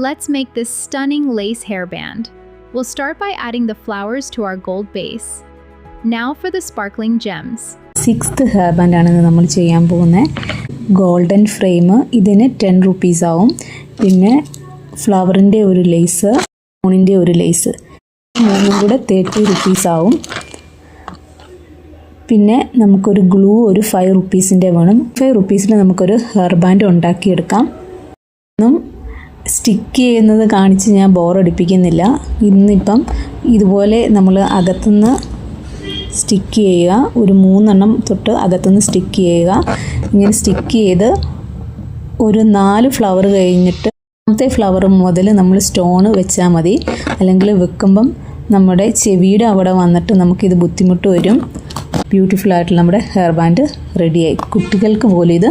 Let's make this stunning lace hairband. We'll start by adding the flowers to our gold base. Now for the sparkling gems. Sixth hair ബാൻഡാണ് നമ്മൾ ചെയ്യാൻ പോകുന്നത് golden frame ഇതിന് ten rupees ആവും പിന്നെ ഫ്ലവറിന്റെ ഒരു lace ഊണിന്റെ ഒരു lace മൂന്നും കൂടെ തേർട്ടി റുപ്പീസ് ആവും പിന്നെ നമുക്കൊരു ഗ്ലൂ ഒരു ഫൈവ് റുപ്പീസിന്റെ വേണം ഫൈവ് റുപ്പീസിന് നമുക്കൊരു ഹെയർ ബാൻഡ് ഉണ്ടാക്കിയെടുക്കാം സ്റ്റിക്ക് ചെയ്യുന്നത് കാണിച്ച് ഞാൻ ബോറടിപ്പിക്കുന്നില്ല ഇന്നിപ്പം ഇതുപോലെ നമ്മൾ അകത്തുനിന്ന് സ്റ്റിക്ക് ചെയ്യുക. ഒരു മൂന്നെണ്ണം തൊട്ട് അകത്തുനിന്ന് സ്റ്റിക്ക് ചെയ്യുക. ഇങ്ങനെ സ്റ്റിക്ക് ചെയ്ത് ഒരു നാല് ഫ്ലവർ കഴിഞ്ഞിട്ട് രണ്ടാമത്തെ ഫ്ലവർ മുതൽ നമ്മൾ സ്റ്റോൺ വെച്ചാൽ മതി. അല്ലെങ്കിൽ വെക്കുമ്പം നമ്മുടെ ചെവിയുടെ അവിടെ വന്നിട്ട് നമുക്കിത് ബുദ്ധിമുട്ട് വരും. ബ്യൂട്ടിഫുൾ ആയിട്ടുള്ള നമ്മുടെ ഹെയർ ബാൻഡ് റെഡിയായി കുട്ടികൾക്ക് പോലും ഇത്